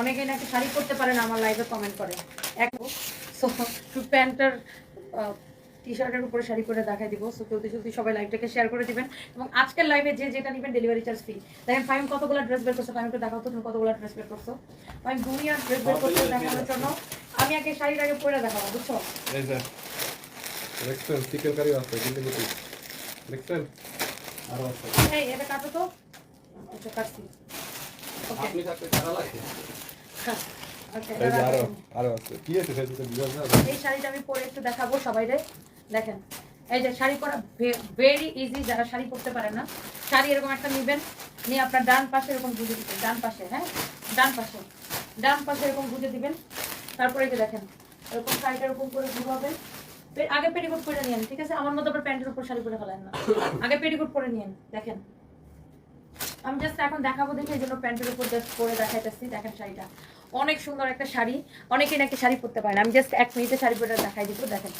অনেকেই নাকি শাড়ি করতে পারে না আমার লাইভে কমেন্ট করে। এক সো প্যান্টার টি শার্টের উপরে শাড়ি করে দেখাই দিব। সো জলদি জলদি সবাই লাইভটাকে শেয়ার করে দিবেন। এবং আজকের লাইভে যে যেটা নেবেন ডেলিভারি চার্জ ফ্রি দেখেন ফাইম কতগুলো ড্রেস বের করছ? ফাইমকে দেখাও তো তুমি কতগুলো ড্রেস বের করছ। ফাইম দুনিয়া ড্রেস বের করছ দেখানোর জন্য। আমি আগে শাড়ির আগে পরে দেখাবো বুঝছ? এই দেখছেন চিকেন কারি আছে কিন্তু দেখছেন? আরও আছে। এই এটা কাটো তো। আচ্ছা কাটছি। আপনি থাকতে খারাপ লাগে? শাড়িটা আমি হ্যাঁ? আগে পেটিকোট পরে নিয়েন, ঠিক আছে? আমার মতো আবার প্যান্টের উপর শাড়ি পরে ফেলেন না। আগে পেটিকোট পরে নিয়েন, দেখেন। আমি জাস্ট এখন দেখাবো দেখে এই জন্য প্যান্টের উপর জাস্ট পরে দেখাইতেছি, দেখেন শাড়িটা। অনেক সুন্দর একটা শাড়ি। অনেকেই নাকি শাড়ি পরতে পারেন আমি জাস্ট এক মিনিটে শাড়ি পরে দেখাই দিব দেখেন।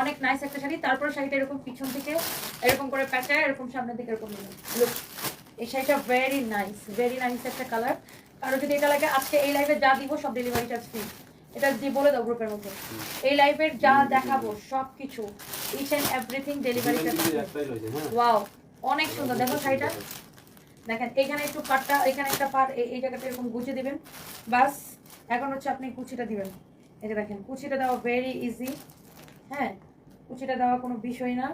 অনেক নাইস একটা শাড়ি। তারপরে শাড়িটা এরকম পিছন থেকে এরকম করে প্যাঁচায় এরকম সামনের দিকে এরকম Look, এই শাড়িটা ভেরি নাইস ভেরি নাইস একটা কালার কারও যদি এটা লাগে আজকে এই লাইভে যা দিব সব ডেলিভারি চার্জ ফ্রি এটা দিয়ে বলে দাও গ্রুপের মধ্যে। এই লাইভের যা দেখাবো সব কিছু each and everything delivery charge wow অনেক সুন্দর। দেখো শাড়িটা। দেখেন, এখানে একটু পাটটা, এখানে একটা পাট, এই জায়গাটা এরকম গুছিয়ে দিবেন। বাস, এখন হচ্ছে আপনি কুচিটা দিবেন। এটা দেখেন, কুচিটা দেওয়া ভেরি ইজি হ্যাঁ কুচিটা দেওয়া কোনো বিষয় না।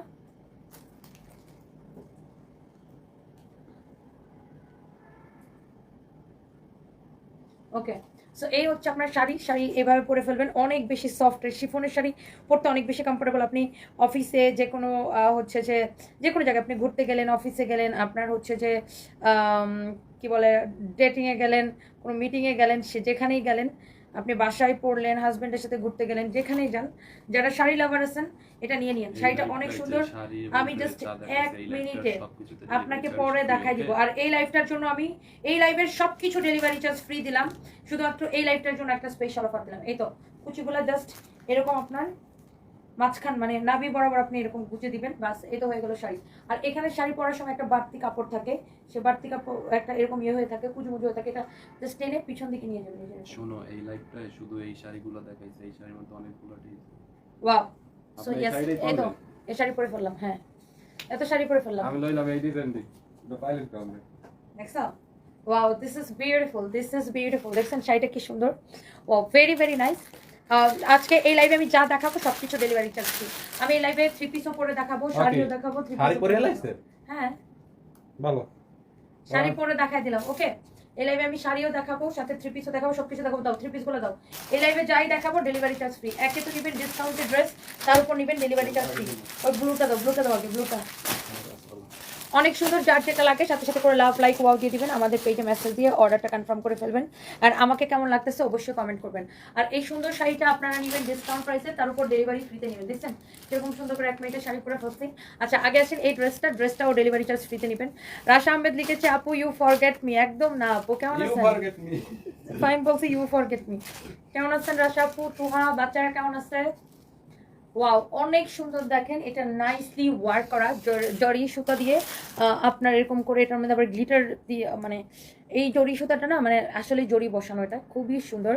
ওকে সো এই হচ্ছে আপনার শাড়ি। শাড়ি এভাবে পরে ফেলবেন। অনেক বেশি সফট শিফনের শাড়ি। পরতে অনেক বেশি কমফোর্টেবল আপনি অফিসে যে কোনো হচ্ছে যে যে কোনো জায়গায় আপনি ঘুরতে গেলেন অফিসে গেলেন, আপনার হচ্ছে যে কি বলে ডেটিংয়ে গেলেন, কোনো মিটিংয়ে গেলেন, সে যেখানেই গেলেন আপনি বাসায় পড়লেন হাজবেন্ডের সাথে ঘুরতে গেলেন যেখানেই যান যারা শাড়ি লাভার আছেন এটা নিয়ে নিন শাড়িটা অনেক সুন্দর। আমি জাস্ট এক মিনিটে আপনাকে পরে দেখাই দিব। আর এই লাইফটার জন্য আমি এই লাইফের সব কিছু ডেলিভারি চার্জ ফ্রি দিলাম। শুধুমাত্র এই লাইফটার জন্য একটা স্পেশাল অফার দিলাম। এই তো কুচিগুলা জাস্ট এরকম আপনার মাঝখান মানে নাভি বরাবর আপনি এরকম গুজে দিবেন বাস এই তো হয়ে গেল শাড়ি। আর এখানে শাড়ি পরার সময় একটা বাড়তি কাপড় থাকে সে বাড়তি কাপড় একটা এরকম ইয়ে হয়ে থাকে কুচু মুচু হয়ে থাকে এটা জাস্ট টেনে পিছন দিকে নিয়ে যাবেন শোনো এই লাইভটায় শুধু এই শাড়িগুলো দেখাইছে এই শাড়ির মধ্যে অনেকগুলো ওয়াও সো ইয়েস এই তো এই শাড়ি পরে ফেললাম হ্যাঁ। এত শাড়ি পরে ফেললাম। আমি লইলাম এই ডিজাইন দি। এটা পাইলেন কাম দেখছ wow this is beautiful this is beautiful দেখছেন শাড়িটা কি সুন্দর? ও ভেরি ভেরি নাইস আজকে এই লাইভে আমি যা দেখাবো সব কিছু ডেলিভারি চার্জ ফ্রি আমি এই লাইভে থ্রি পিসও পরে দেখাবো শাড়িও দেখাবো থ্রি শাড়ি পরে লাইছে হ্যাঁ। ভালো। শাড়ি পরে দেখাই দিলাম ওকে এই লাইভে আমি শাড়িও দেখাবো সাথে থ্রি পিসও দেখাবো সব কিছু দেখাবো দাও থ্রি পিসগুলো দাও। এই লাইভে যাই দেখাবো ডেলিভারি চার্জ ফ্রি একে তো নেবেন ডিসকাউন্টেড ড্রেস তার উপর নেবেন ডেলিভারি চার্জ ফ্রি ওই ব্লুটা দাও ব্লুটা দাও আগে ব্লুটা অনেক সুন্দর যার যেটা লাগে সাথে সাথে করে লাভ লাইক ওয়াও দিয়ে দিবেন আমাদের পেজে মেসেজ দিয়ে অর্ডারটা কনফার্ম করে ফেলবেন। আর আমাকে কেমন লাগতেছে অবশ্যই কমেন্ট করবেন। আর এই সুন্দর শাড়িটা আপনারা নেবেন ডিসকাউন্ট প্রাইসে তার উপর ডেলিভারি ফ্রিতে নেবেন দেখছেন? সেরকম সুন্দর করে এক মিনিটের শাড়ি পরে ফসছি আচ্ছা আগে আসেন এই ড্রেসটা ড্রেসটাও ডেলিভারি চার্জ ফ্রিতে নেবেন। রাশা আহমেদ লিখেছে আপু ইউ ফরগেট মি একদম না আপু কেমন আছেন? ফাইন বলছি ইউ ফরগেট মি কেমন আছেন রাশা আপু? তুহা বাচ্চারা কেমন আছে? ওয়াও অনেক সুন্দর দেখেন, এটা নাইসলি ওয়ার্ক করা জড়িয়ে সুতা দিয়ে আপনার এরকম করে এটার মধ্যে আবার গ্লিটার দিয়ে মানে এই জরি সুতাটা না মানে আসলে জরি বসানো এটা। খুবই সুন্দর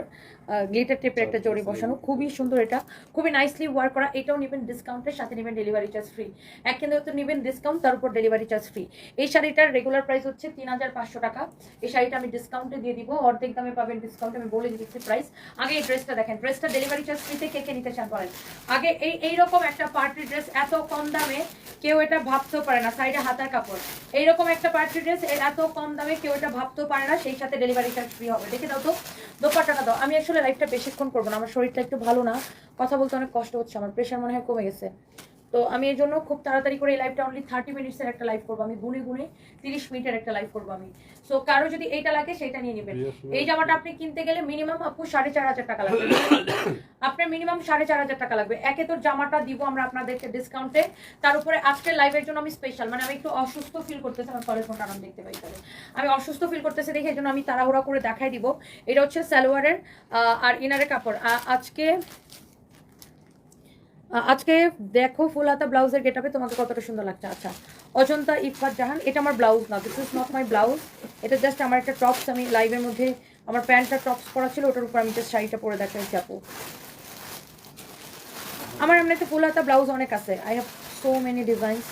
গ্লিটার টেপের একটা জরি বসানো খুবই সুন্দর এটা। খুবই নাইসলি ওয়ার্ক করা এটাও নেবেন ডিসকাউন্টের সাথে নেবেন ডেলিভারি চার্জ ফ্রি এক কেন্দ্রে তো নেবেন ডিসকাউন্ট তার উপর ডেলিভারি চার্জ ফ্রি এই শাড়িটার রেগুলার প্রাইস হচ্ছে তিন হাজার পাঁচশো টাকা। এই শাড়িটা আমি ডিসকাউন্টে দিয়ে দিব অর্ধেক দামে পাবেন ডিসকাউন্ট আমি বলে দিচ্ছি প্রাইস আগে এই ড্রেসটা দেখেন ড্রেসটা ডেলিভারি চার্জ ফ্রিতে কে কে নিতে চান বলেন। আগে এই এইরকম একটা পার্টি ড্রেস এত কম দামে কেউ এটা ভাবতেও পারে না সাইডে হাতার কাপড়। এইরকম একটা পার্টি ড্রেস এত কম দামে কেউ এটা ভাবতেও পারে না, সেই সাথে ডেলিভারি চার্জ ফ্রি হবে। দেখে দাও তো দোপাট্টাটা দাও। আমি আসলে লাইফটা বেশিক্ষণ করব না, আমার শরীরটা একটু ভালো না। কথা বলতে অনেক কষ্ট হচ্ছে, আমার প্রেশার মনে হয় কমে গেছে। তো আমি এই জন্য খুব তাড়াতাড়ি করে এই লাইভটা অনলি থার্টি মিনিটসের একটা লাইভ করব। আমি গুনে গুনে তিরিশ মিনিটের একটা লাইভ করব আমি। সো কারও যদি এইটা লাগে সেটা নিয়ে নেবেন। এই জামাটা আপনি কিনতে গেলে মিনিমাম আপু সাড়ে চার হাজার টাকা লাগবে। আপনার মিনিমাম সাড়ে চার হাজার টাকা লাগবে। একে তো জামাটা দিব আমরা আপনাদেরকে ডিসকাউন্টে তার উপরে আজকের লাইভের জন্য আমি স্পেশাল মানে আমি একটু অসুস্থ ফিল করতেছি আমার কলেজ ফোনটা আমি দেখতে পাই তাহলে। আমি অসুস্থ ফিল করতেছি দেখে এই জন্য আমি তাড়াহুড়া করে দেখাই দিব। এটা হচ্ছে সালোয়ারের আহ, আর ইনারের কাপড়। আজকে আজকে দেখো ফুল হাতা ব্লাউজের গেটাপে তোমাকে কতটা সুন্দর লাগছে। আচ্ছা অজন্তা ইফাত জাহান, এটা আমার ব্লাউজ না this is not my blouse এটা জাস্ট আমার একটা টপস আমি লাইভের মধ্যে আমার প্যান্টটা টপস পরা ছিল, ওটার উপর আমি জাস্ট শাড়িটা পরে দেখাচ্ছি আপু। আমার এমনিতে ফুল হাতা ব্লাউজ অনেক আছে। I have so many designs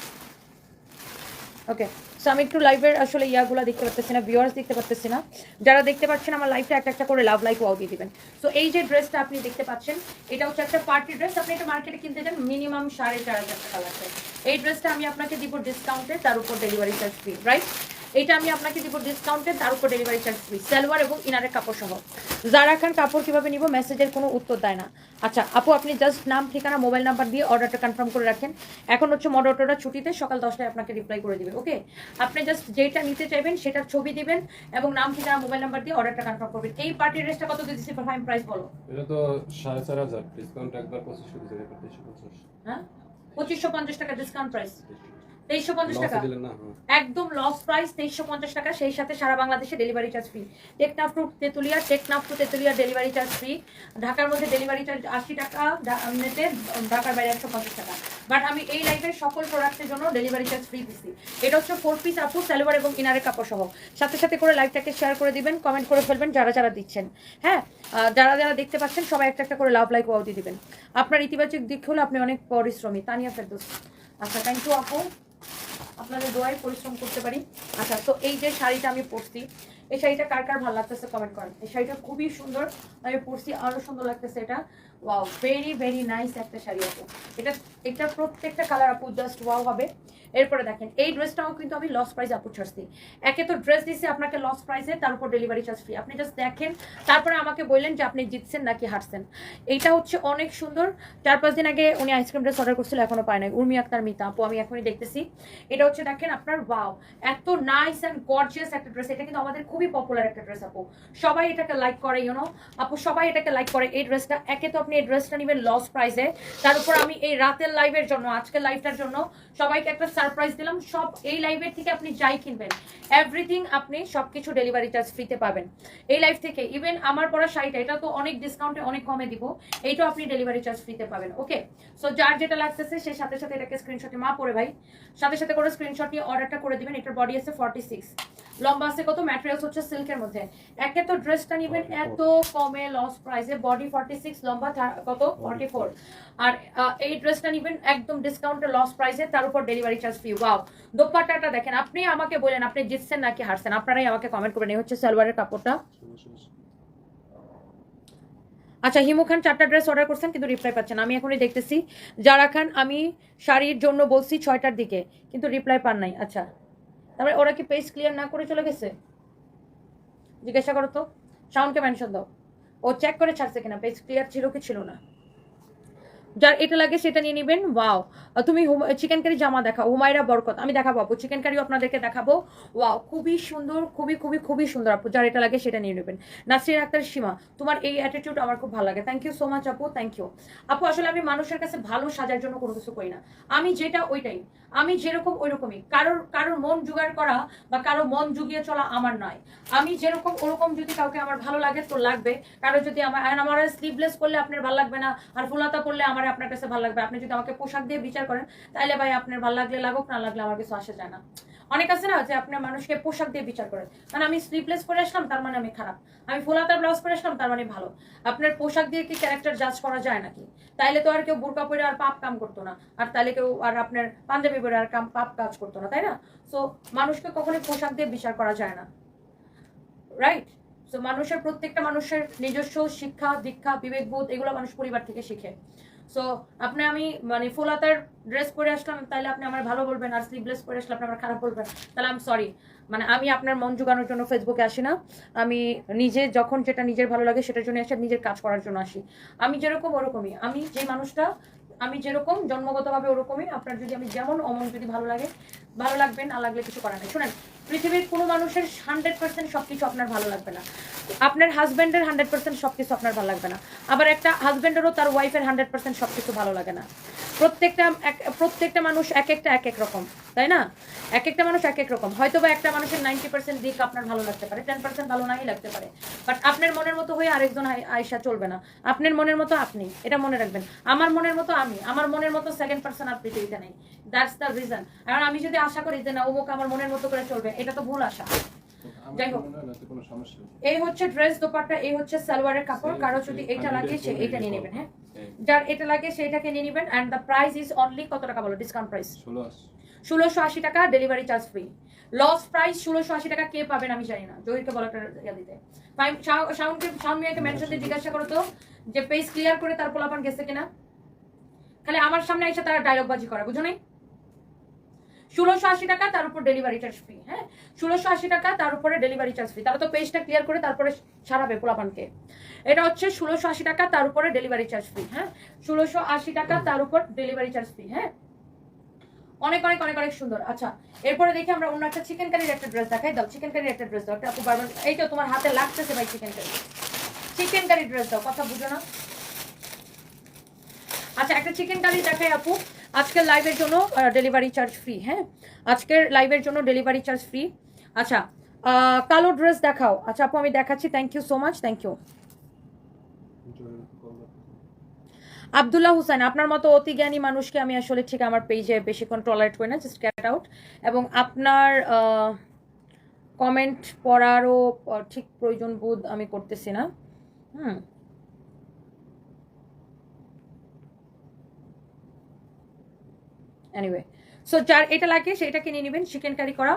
okay so আমি একটু লাইভের আসলে ইয়াগুলো দেখতে পাচ্ছি না ভিউয়ার্স দেখতে পাচ্ছি না। যারা দেখতে পাচ্ছেন আমার লাইফে একটা একটা করে লাভ লাইফ ওয়াও দিয়ে দিবেন। সো এই যে ড্রেসটা আপনি দেখতে পাচ্ছেন, এটা হচ্ছে একটা পার্টি ড্রেস আপনি এটা মার্কেটে কিনতে যান মিনিমাম সাড়ে চার হাজার টাকা লাগবে। এই ড্রেসটা আমি আপনাকে দিব ডিসকাউন্টে তার উপর ডেলিভারি চার্জ ফ্রি রাইট এটা আমি আপনাকে দিব ডিসকাউন্টে তার উপর ডেলিভারি চার্জ ফ্রি সালোয়ার এবং ইনারের কাপড় সহ। যারা খান কাপড় কীভাবে নিব মেসেজের কোনো উত্তর দেয় না। আচ্ছা আপু আপনি জাস্ট নাম ঠিকানা মোবাইল নাম্বার দিয়ে অর্ডারটা কনফার্ম করে রাখেন। এখন হচ্ছে মডারটা ছুটিতে সকাল দশটায় আপনাকে রিপ্লাই করে দিবে ওকে আপনি জাস্ট যেটা নিতে চাইবেন সেটার ছবি দিবেন এবং নাম ঠিকানা মোবাইল নাম্বার দিয়ে অর্ডারটা কনফার্ম করবেন। এই পার্টির ড্রেসটা কত দিচ্ছি ফাইন প্রাইস বলো? এটা তো সাড়ে চার হাজার। ডিসকাউন্ট একবার পঁচিশশো হ্যাঁ? পঁচিশশো পঞ্চাশ টাকা ডিসকাউন্ট প্রাইস তেইশশো পঞ্চাশ টাকা। হ্যাঁ। একদম লস প্রাইস তেইশশো পঞ্চাশ টাকা সেই সাথে সারা বাংলাদেশে delivery charge free. Teknaf to Tetulia Teknaf to Tetulia delivery charge free. ঢাকার মধ্যে ডেলিভারি চার্জ আশি টাকা এমনিতে ঢাকার বাইরে একশো পঞ্চাশ টাকা। বাট আমি এই লাইফের সকল প্রোডাক্টের জন্য ডেলিভারি চার্জ ফ্রি দিচ্ছি এটা হচ্ছে ফোর পিস আপু সালোয়ার এবং ইনারের কাপড় সহ সাথে সাথে করে লাইভটাকে শেয়ার করে দিবেন কমেন্ট করে ফেলবেন যারা যারা দিচ্ছেন। হ্যাঁ যারা যারা দেখতে পাচ্ছেন সবাই একটা একটা করে লাভ লাইক ওয়াও দিয়ে দিবেন। আপনার ইতিবাচক দিক হলো আপনি অনেক পরিশ্রমী। তানিয়া ফেরদোস। আচ্ছা থ্যাংক ইউ আপু। আপনাদের দোয়াই পরিশ্রম করতে পারি। আচ্ছা তো এই যে শাড়িটা আমি পরছি, এই শাড়িটা কার কার ভালো লাগতেছে কমেন্ট করেন? এই শাড়িটা খুবই সুন্দর, আমি পরছি আরও সুন্দর লাগতেছে এটা। ওয়াও ভেরি ভেরি নাইস একটা শাড়ি আপু। এটা এটা প্রত্যেকটা কালার আপু জাস্ট ওয়াও হবে। এরপরে দেখেন, এই ড্রেসটাও কিন্তু আমি লস প্রাইস আপু ছাড়ছি। একে তো ড্রেস দিছি আপনাকে লস প্রাইসে তার উপর ডেলিভারি চার্জ ফ্রি আপনি জাস্ট দেখেন, তারপরে আমাকে বললেন যে আপনি জিতছেন নাকি হারছেন। এইটা হচ্ছে অনেক সুন্দর। চার, পাঁচ দিন আগে উনি আইসক্রিম ড্রেস অর্ডার করছিল, এখনও পায় নাই। উর্মি আক্তার মিতা আপু, আমি এখনই দেখতেছি। এটা হচ্ছে দেখেন আপনার ওয়াও এত নাইস অ্যান্ড গর্জিয়াস একটা ড্রেস এটা কিন্তু আমাদের খুবই পপুলার একটা ড্রেস আপু। সবাই এটাকে লাইক করে ইউনো আপু, সবাই এটাকে লাইক করে। এই ড্রেসটা একে তো আপনি এই ড্রেসটা নেবেন লস প্রাইসে তার উপর আমি এই রাতের লাইভের জন্য, আজকের লাইভটার জন্য সবাইকে একটা সারপ্রাইজ দিলাম। সব এই লাইভের থেকে আপনি যাই কিনবেন এভরিথিং আপনি সবকিছু ডেলিভারি চার্জ ফ্রিতে পাবেন। এই লাইভ থেকে ইভেন আমার পরা শাড়িটা, এটা তো অনেক ডিসকাউন্টে অনেক কমে দিব, এইটাও আপনি ডেলিভারি চার্জ ফ্রিতে পাবেন ওকে সো যার যেটা লাগতেছে, সে সাথে সাথে এটাকে স্ক্রিনশটে মা পড়ে ভাই, সাথে সাথে করে স্ক্রিনশট নিয়ে অর্ডারটা করে দিবেন, এটার বডি আছে ফর্টি সিক্স লম্বা আছে কত ম্যাটেরিয়ালস হচ্ছে সিল্কের মধ্যে। একে তো ড্রেসটা নেবেন এত কমে লস প্রাইসে বডি ফর্টি সিক্স লম্বা কত? ফর্টি ফোর আর এই ড্রেসটা নেবেন একদম ডিসকাউন্টে লস প্রাইসে তার উপর ডেলিভারি চার্জ ফ্রি ওয়াও দোপাট্টাটা দেখেন আপনি আমাকে বলেন আপনি জিতছেন নাকি হারছেন? আপনারাই আমাকে কমেন্ট করবেন। এই হচ্ছে সালোয়ারের কাপড়টা। আচ্ছা হিমু খান চারটা ড্রেস অর্ডার করছেন কিন্তু রিপ্লাই পাচ্ছেন আমি এখনই দেখতেছি। যারা খান আমি শাড়ির জন্য বলছি ছয়টার দিকে কিন্তু রিপ্লাই পান নাই। আচ্ছা। তারপরে ওরা কি পেজ ক্লিয়ার না করে চলে গেছে? জিজ্ঞাসা করো তো। সাউন্ডকে মেনশন দাও। ও চেক করে ছাড়ছে কিনা? পেজ ক্লিয়ার ছিল কি ছিল না? যার এটা লাগে সেটা নিয়ে নেবেন। ওয়াও তুমি চিকেন কারি জামা দেখাও। হুমায়রা বরকত। আমি দেখাবো আপু। চিকেন কারিও আপনাদেরকে দেখাবো। ওয়াও খুবই সুন্দর, খুবই খুবই খুবই সুন্দর আপু। যার এটা লাগে সেটা নিয়ে নেবেন। নাসরিন আক্তার সীমা, তোমার এই অ্যাটিটিউড আমার খুব ভালো লাগে। থ্যাংক ইউ সো মাচ আপু। থ্যাংক ইউ আপু, আসলে আমি মানুষের কাছে ভালো সাজার জন্য কোনো কিছু করি না। আমি যেটা ওইটাই। আমি যেরকম ওইরকমই। কারোর কারোর মন জোগাড় করা বা কারও মন জুগিয়ে চলা আমার নয়। আমি যেরকম ওরকম যদি কাউকে আমার ভালো লাগে তো লাগবে। কারও যদি আমার আমার স্লিভলেস করলে আপনার ভালো লাগবে না, আর ফুলাতা পড়লে আমার, আপনার কাছে ভালো লাগবে। আপনি যদি আমাকে পোশাক দিয়ে বিচার করেন তাহলে ভাই আপনার ভালো লাগলে লাগুক, না লাগলে আমার কিছু আসে যায় না। অনেক আছে না যে আপনার মানুষকে পোশাক দিয়ে বিচার করেন। মানে আমি স্লিভলেস পরে আসলাম, তার মানে আমি খারাপ। আমি ফুলাতা ব্লাউজ পরে আসলাম, তার মানে ভালো। আপনার পোশাক দিয়ে কি ক্যারেক্টার জাজ করা যায় নাকি? তাইলে তো আর কেউ বোরকা পরে আর পাপ কাম করতো না। আর তাইলে কেউ আর আপনার পাঞ্জাবি পরে আর কাম পাপ কাজ করতো না, তাই না? সো মানুষকে কখনোই পোশাক দিয়ে বিচার করা যায় না। রাইট সো মানুষের প্রত্যেকটা মানুষের নিজস্ব শিক্ষা, দীক্ষা, বিবেকবোধ, এগুলো মানুষ পরিবার থেকে শিখে। সো আপনি আমি মানে ফুলাতার ড্রেস পরে আসলাম তাহলে আপনি আমার ভালো বলবেন, আর স্লিভলেস পরে আসলে আপনি আমার খারাপ বলবেন। তাহলে আমি সরি মানে আমি আপনার মন জোগানোর জন্য ফেসবুকে আসি না। আমি নিজে যখন যেটা নিজের ভালো লাগে সেটার জন্য আসি নিজের কাজ করার জন্য আসি। আমি যেরকম ওরকমই। আমি যে মানুষটা আমি যেরকম, জন্মগতভাবে ওরকমই। আপনার যদি আমি যেমন অমন যদি ভালো লাগে, ভালো লাগবে, না লাগলে কিছু করার নেই। শোনেন, পৃথিবীর কোনো মানুষের হান্ড্রেড পার্সেন্ট সব কিছু আপনার ভালো লাগবে না। আপনার হাজব্যান্ডের হান্ড্রেড পার্সেন্ট সব কিছু আপনার ভালো লাগবে না। আবার একটা হাজব্যান্ডেরও তার ওয়াইফের হান্ড্রেড পার্সেন্ট সব কিছু ভালো লাগে না। প্রত্যেকটা প্রত্যেকটা মানুষ এক একটা এক এক রকম। তাই না? এক একটা মানুষ এক এক রকম। হয়তো বা একটা মানুষের নাইনটি পার্সেন্ট দিক আপনার ভালো লাগতে পারে টেন পার্সেন্ট ভালো নাই লাগতে পারে। বাট আপনার মনের মতো হয়ে আরেকজন আয়সা চলবে না। আপনার মনের মতো আপনি এটা মনে রাখবেন। আমার মনের মতো আমি আমার মনের মতো সেকেন্ড পার্সন আর পৃথিবীতে নেই। দ্যাটস দ্য রিজন কারণ আমি যদি আশা করি যে না অমুক আমার মনের মতো করে চলবে এটা তো ভুল আশা। যাই হোক। এই হচ্ছে ড্রেস দোপাট্টা এই হচ্ছে সালোয়ারের কাপড়। কারও যদি এটা লাগে সে এটা নিয়ে নেবেন হ্যাঁ? যার এটা লাগে সেটাকে নিয়ে নেবেন। And the price is only কত টাকা বলো? ডিসকাউন্ট প্রাইস ষোলো ষোলোশো আশি টাকা delivery charge free loss price ষোলোশো আশি টাকা, কে পাবেন আমি জানি না। জহিরকে বলো একটা ইয়া জিজ্ঞাসা করো তো, যে পেজ ক্লিয়ার করে তার পোলাপান গেছে কিনা? খালি আমার সামনে এসে তারা ডায়লগ বাজি করে, বুঝো নাই? ষোলোশো আশি টাকা, তার উপর ডেলিভারি চার্জ ফ্রি হ্যাঁ? ষোলোশো আশি টাকা, তার উপরে ডেলিভারি চার্জ ফ্রি তারা তো পেজটা ক্লিয়ার করে তারপরে সারাবে পোলাপানকে। এটা হচ্ছে ষোলোশো আশি টাকা, তার উপরে ডেলিভারি চার্জ ফ্রি হ্যাঁ? ষোলোশো আশি টাকা, তার উপর ডেলিভারি চার্জ ফ্রি হ্যাঁ? অনেক অনেক অনেক অনেক সুন্দর। আচ্ছা এরপরে দেখি আমরা অন্য একটা চিকেন কারির একটা ড্রেস দেখাই। দাও চিকেন কারির একটা ড্রেস দাও। আপু বারবার এই তো তোমার হাতে লাগতেছে ভাই chikankari chikankari dress দাও, কথা বুঝো না। আচ্ছা একটা চিকেন কারি দেখাই আপু। আজকের লাইভের জন্য ডেলিভারি চার্জ ফ্রি হ্যাঁ? আজকের লাইভের জন্য ডেলিভারি চার্জ ফ্রি আচ্ছা কালো ড্রেস দেখাও। আচ্ছা আপু, আমি দেখাচ্ছি। Thank you so much thank you জয়ের কল আবদুল্লাহ হুসাইন, আপনার মতো অতি জ্ঞানী মানুষকে আমি আসলে ঠিক আমার পেজে বেশিক্ষণ টলারেট করি না জাস্ট ক্যাট আউট এবং আপনার কমেন্ট পড়ারও ঠিক প্রয়োজন বোধ আমি করতেছি না। হুম। এনিওয়ে সো যার এটা লাগে সেটা কিনে নেবেন চিকেন কারি। করা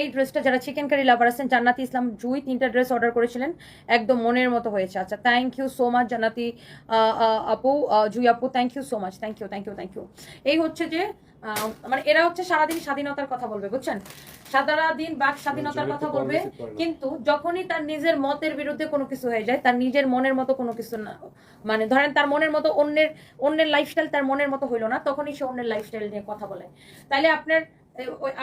এই ড্রেসটা যারা চিকেন কারি লাভার আছেন, জান্নাতি ইসলাম জুই তিনটা ড্রেস অর্ডার করেছিলেন, একদম মনের মতো হয়েছে। আচ্ছা থ্যাংক ইউ সো মাচ জান্নাতি আপু জুই আপু thank you so much thank you thank you thank you এই হচ্ছে যে মানে এরা হচ্ছে সারাদিন স্বাধীনতার কথা বলবে বুঝছেন? সারাদিন বাক স্বাধীনতার কথা বলবে কিন্তু যখনই তার নিজের মতের বিরুদ্ধে কোনো কিছু হয়ে যায় তার নিজের মনের মতো কোনো কিছু না মানে ধরেন তার মনের মতো অন্যের অন্যের লাইফস্টাইল তার মনের মতো হইল না তখনই সে অন্যের লাইফস্টাইল নিয়ে কথা বলে। তাইলে আপনার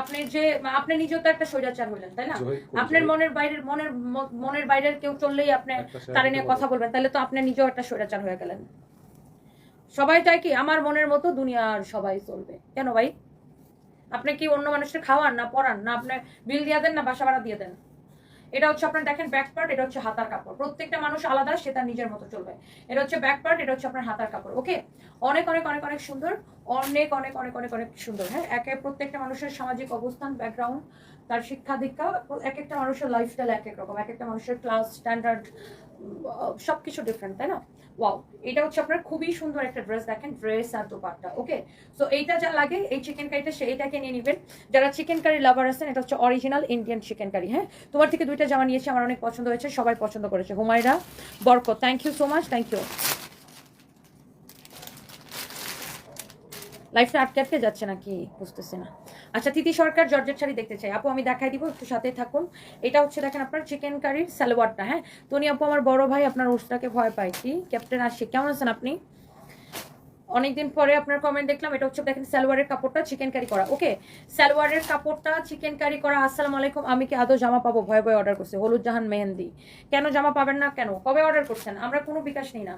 আপনি যে আপনি নিজেও তো একটা স্বৈরাচার হইলেন তাই না? আপনার মনের বাইরের মনের মনের বাইরের কেউ চললেই আপনি তার নিয়ে কথা বলবেন তাহলে তো আপনি নিজেও একটা স্বৈরাচার হয়ে গেলেন। সবাই চায় কি আমার মনের মতো দুনিয়ার সবাই চলবে। কেন ভাই? আপনি কি অন্য মানুষের খাওয়ান না পড়ান না আপনার বিল দিয়ে দেন না বাসা ভাড়া দিয়ে দেন? এটা হচ্ছে আপনার দেখেন ব্যাক পার্ট এটা হচ্ছে হাতার কাপড়। প্রত্যেকটা মানুষ আলাদা, সে তার নিজের মতো চলবে। এটা হচ্ছে ব্যাক পার্ট এটা হচ্ছে আপনার হাতার কাপড় ওকে অনেক অনেক অনেক অনেক সুন্দর, অনেক অনেক অনেক অনেক অনেক সুন্দর হ্যাঁ? একে প্রত্যেকটা মানুষের সামাজিক অবস্থান ব্যাকগ্রাউন্ড তার শিক্ষা, দীক্ষা, এক একটা মানুষের লাইফস্টাইল এক এক রকম, এক একটা মানুষের ক্লাস স্ট্যান্ডার্ড সব কিছু ডিফারেন্ট তাই না? ওয়াও এটা হচ্ছে আপনার খুবই সুন্দর একটা ড্রেস দেখেন ড্রেস আর দোপাট্টা ওকে সো এইটা যা লাগে, এই চিকেন কারিটা সেইটাকে নিয়ে নেবেন। যারা চিকেন কারি লাভার আছেন, এটা হচ্ছে অরিজিনাল ইন্ডিয়ান চিকেন কারি হ্যাঁ? তোমার থেকে দুইটা জামা নিয়েছি, আমার অনেক পছন্দ হয়েছে, সবাই পছন্দ করেছে। Humaira, Barkat thank you so much thank you লাইফটা আটকে আটকে যাচ্ছে নাকি? বুঝতেছি না। আচ্ছা তিথি সরকার জর্জেট শাড়ি দেখতে চাই। আপু আমি দেখাই দিব একটু সাথে থাকুন। এটা হচ্ছে দেখেন আপনার চিকেন কারির সালোয়ারটা হ্যাঁ? তনি আপু আমার বড় ভাই আপনার উস্তাকে ভয় পায়। কি? ক্যাপ্টেন আশিক কেমন আছেন আপনি? অনেকদিন পরে আপনার কমেন্ট দেখলাম এটা হচ্ছে দেখেন সালোয়ারের কাপড়টা চিকেন কারি করা। ওকে সালোয়ারের কাপড়টা চিকেন কারি করা আসসালামু আলাইকুম আমি কি আদৌ জামা পাবো? ভয় ভয় অর্ডার করছে। হলুদ জাহান মেহেন্দি। কেন জামা পাবেন না? কেন? কবে অর্ডার করছেন? আমরা কোনো বিকাশ নেই না।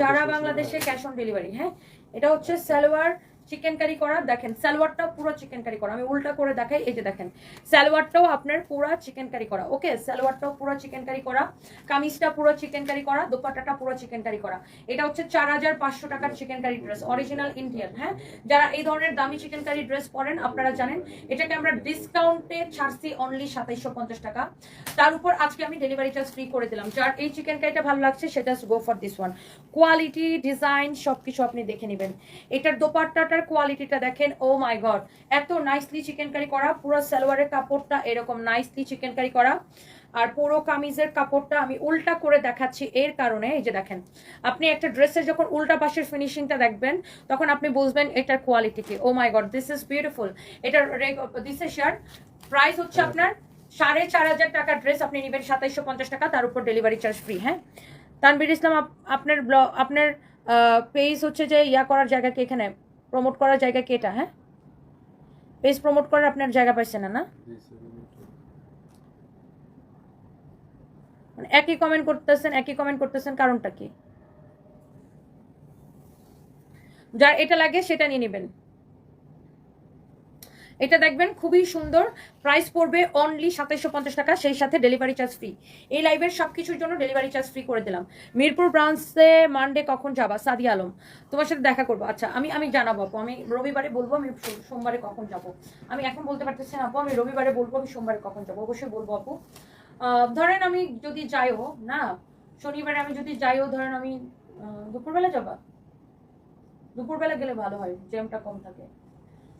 সারা বাংলাদেশে ক্যাশ অন ডেলিভারি হ্যাঁ? এটা হচ্ছে সালোয়ার চিকেন কারি করা দেখেন, সালোয়ারটাও পুরো চিকেন কারি। করা আমি উল্টা করে দেখাই, এই যে দেখেন, সালোয়ারটাও আপনার পুরো চিকেন কারি করা ওকে? সালোয়ারটাও পুরো চিকেন কারি করা কামিজটা পুরো চিকেন কারি করা দোপাট্টাটা পুরো চিকেন কারি। করা এটা হচ্ছে চার হাজার পাঁচশো টাকার chikankari dress, original Indian হ্যাঁ? যারা এই ধরনের দামি চিকেন কারি ড্রেস পরেন, আপনারা জানেন, এটাকে আমরা ডিসকাউন্টে ছাড়ছি অনলি সাতাইশশো পঞ্চাশ টাকা। তার উপর আজকে আমি ডেলিভারি চার্জ ফ্রি করে দিলাম। যার এই চিকেন কারিটা ভালো লাগছে, সেটা go for this one quality design সবকিছু আপনি দেখে নেবেন। এটার দোপাট্টাটার কোয়ালিটিটা দেখেন ও মাই গড এত নাইসলি চিকেন কারি করা পুরো সালোয়ারের কাপড়টা এরকম নাইসলি চিকেন কারি করা। আর পুরো কামিজের কাপড়টা আমি উল্টা করে দেখাচ্ছি এর কারণে এই যে দেখেন আপনি একটা ড্রেসের যখন উল্টা পাশের ফিনিশিংটা দেখবেন তখন আপনি বুঝবেন এটার কোয়ালিটি কি। ও my god this is beautiful এটার দিস ইজ শার্ট প্রাইস হচ্ছে আপনার সাড়ে চার হাজার টাকার ড্রেস আপনি নেবেন সাতাইশশো পঞ্চাশ টাকা তার উপর ডেলিভারি চার্জ ফ্রি হ্যাঁ? তানবির ইসলাম আপ- আপনার ব্লগ আপনার পেজ হচ্ছে যে ইয়া করার জায়গা কি এখানে প্রমোট করার জায়গা কি এটা হ্যাঁ? পেজ প্রমোট করার আপনার জায়গা পাইছে না না? মানে একই কমেন্ট করতেছেন একই কমেন্ট করতেছেন কারণটা কি? যা এটা লাগে সেটা নিয়ে নেবেন। এটা দেখবেন খুবই সুন্দর। প্রাইস পড়বে অনলি সাতাইশশো পঞ্চাশ টাকা, সেই সাথে ডেলিভারি চার্জ ফ্রি এই লাইভের সব কিছুর জন্য ডেলিভারি চার্জ ফ্রি করে দিলাম। মিরপুর ব্রাঞ্চে মানডে কখন যাবা? সাদি আলম। তোমার সাথে দেখা করব। আচ্ছা আমি আমি জানাব আপু। আমি রবিবারে বলব আমি সোমবারে কখন যাব। আমি এখন বলতে পারতেছি না আপু। আমি রবিবারে বলব আমি সোমবারে কখন যাব। অবশ্যই বলব আপু। ধরেন আমি যদি যাইও না, শনিবারে আমি যদি যাইও ধরেন আমি দুপুরবেলা যাবা? দুপুরবেলা গেলে ভালো হয়, জ্যামটা কম থাকে।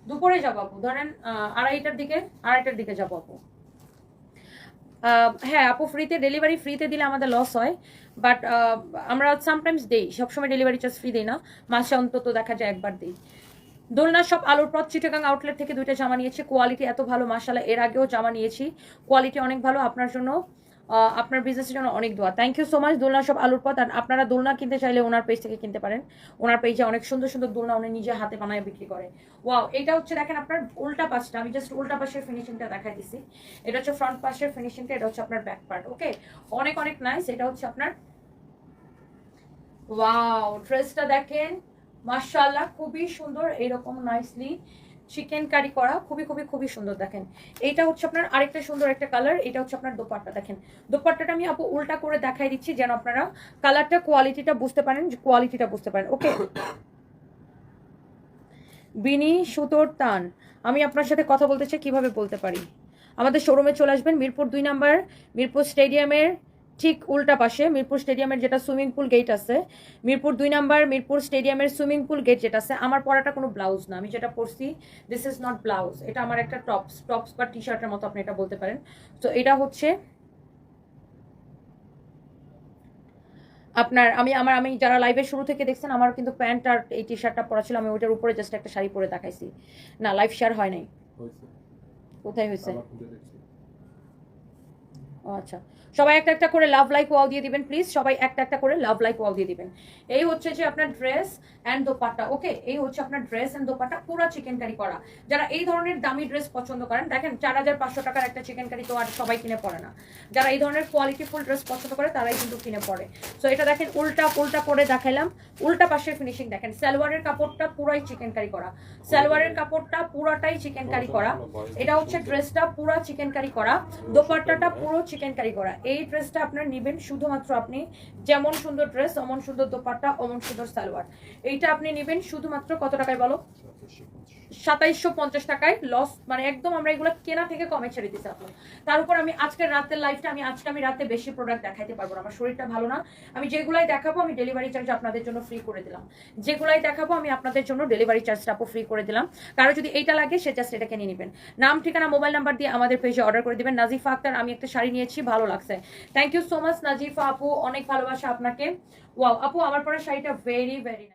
দুপুরে যাব আপু। ধরেন আড়াইটার দিকে আড়াইটার দিকে যাব আপু। হ্যাঁ আপু ফ্রিতে ডেলিভারি ফ্রিতে দিলে আমাদের লস হয়। বাট আমরা সামটাইমস দেই। সবসময় ডেলিভারি চার্জ ফ্রি দিই না। মাসে অন্তত দেখা যায় একবার দিই। দোলনা সব আলুর পথ চিটাগাং আউটলেট থেকে দুইটা জামা নিয়েছি। কোয়ালিটি এত ভালো মাসালা এর আগেও জামা নিয়েছি। কোয়ালিটি অনেক ভালো, আপনার জন্য আপনার বিজনেসের জন্য অনেক দোয়া। থ্যাংক ইউ সো মাচ দোলনা সব আলুর পথ। আর আপনারা দোলনা কিনতে চাইলে ওনার পেজ থেকে কিনতে পারেন। ওনার পেজে অনেক সুন্দর সুন্দর দোলনা উনি নিজে হাতে বানায় বিক্রি করে। ওয়াও এটা হচ্ছে দেখেন আপনার উল্টা পাশটা। আমি জাস্ট উল্টা পাশের ফিনিশিংটা দেখাই দিছি। এটা হচ্ছে ফ্রন্ট পাশের ফিনিশিংটা এটা হচ্ছে আপনার ব্যাক পার্ট ওকে অনেক অনেক নাইস এটা হচ্ছে আপনার ওয়াও ড্রেসটা দেখেন। মাশাআল্লাহ, খুবই সুন্দর। এরকম নাইসলি চিকেন কারি করা খুবই খুবই খুবই সুন্দর দেখেন। এইটা হচ্ছে আপনার আরেকটা সুন্দর একটা কালার এটা হচ্ছে আপনার দোপাট্টা দেখেন। দোপাট্টাটা আমি আপু উল্টা করে দেখাই দিচ্ছি যেন আপনারা কালারটা কোয়ালিটিটা বুঝতে পারেন কোয়ালিটিটা বুঝতে পারেন ওকে বিনি সুতোর টান আমি আপনার সাথে কথা বলতে চাই, কীভাবে বলতে পারি? আমাদের শোরুমে চলে আসবেন, মিরপুর দুই নাম্বার, মিরপুর স্টেডিয়ামের ঠিক উল্টা পাশে মিরপুর স্টেডিয়ামের যেটা সুইমিং পুল গেট আছে মিরপুর দুই নাম্বার মিরপুর স্টেডিয়ামের সুইমিং পুল গেট যেটা আছে আমার পরাটা কোনো ব্লাউজ না। আমি যেটা পরছি দিস ইজ নট ব্লাউজ এটা আমার একটা টপস টপস বা টি শার্টের মতো আপনি এটা বলতে পারেন। তো এটা হচ্ছে আপনার আমি আমার আমি যারা লাইভের শুরু থেকে দেখছেন আমার কিন্তু প্যান্ট আর এই টি শার্টটা পরা ছিল আমি ওইটার উপরে জাস্ট একটা শাড়ি পরে দেখাইছি। না লাইভ শেয়ার হয় নাই। কোথায় হয়েছে আবার খুঁজে দেখছি ও আচ্ছা। সবাই একটা একটা করে লাভ লাইক ওয়াল দিয়ে দিবেন প্লিজ সবাই একটা একটা করে লাভ লাইক ওয়াল দিয়ে দিবেন। এই হচ্ছে যে আপনার ড্রেস অ্যান্ড ওকে এই হচ্ছে আপনার ড্রেস অ্যান্ড পুরো চিকেন কারি করা। যারা এই ধরনের দামি ড্রেস পছন্দ করেন, দেখেন, চার হাজার পাঁচশো টাকার একটা চিকেন কারি তো আর সবাই কিনে পড়ে না। যারা এই ধরনের কোয়ালিটি ফুল ড্রেস পছন্দ করে, তারাই কিন্তু কিনে পড়ে। সো এটা দেখেন, উল্টা উল্টা করে দেখাইলাম। উল্টা পাশের ফিনিশিং দেখেন, সালোয়ারের কাপড়টা পুরাই চিকেন কারি করা। সালোয়ারের কাপড়টা পুরাটাই চিকেন কারি করা। এটা হচ্ছে ড্রেসটা পুরো চিকেন কারি করা। দোপাট্টাটা পুরো চিকেন কারি করা। এই ড্রেসটা আপনার নেবেন শুধুমাত্র আপনি যেমন সুন্দর ড্রেস অমন সুন্দর দোপাট্টা, অমন সুন্দর সালোয়ার। এইটা আপনি নেবেন শুধুমাত্র কত টাকায় বলো? সাতাইশশো পঞ্চাশ টাকায় লস মানে একদম আমরা এগুলো কেনা থেকে কমে ছেড়ে দিচ্ছি আপনি তার উপর আমি আজকের রাতের লাইফটা আমি আজকে আমি রাতে বেশি প্রোডাক্ট দেখাইতে পারব আমার শরীরটা ভালো না। আমি যেগুলাই দেখাবো, আমি ডেলিভারি চার্জ আপনাদের জন্য ফ্রি করে দিলাম। যেগুলাই দেখাবো, আমি আপনাদের জন্য ডেলিভারি চার্জটা আপু ফ্রি করে দিলাম। কারও যদি এইটা লাগে, সে জাস্ট এটাকে নিয়ে নেবেন। নাম, ঠিকানা মোবাইল নাম্বার দিয়ে আমাদের পেজে অর্ডার করে দিবেন। নাজিফা আক্তার, আমি একটা শাড়ি নিয়েছি, ভালো লাগছে। Thank you so much Nazifa আপু, অনেক ভালোবাসা আপনাকে। ওয়াও আপু, আমার পরে শাড়িটা ভেরি ভেরি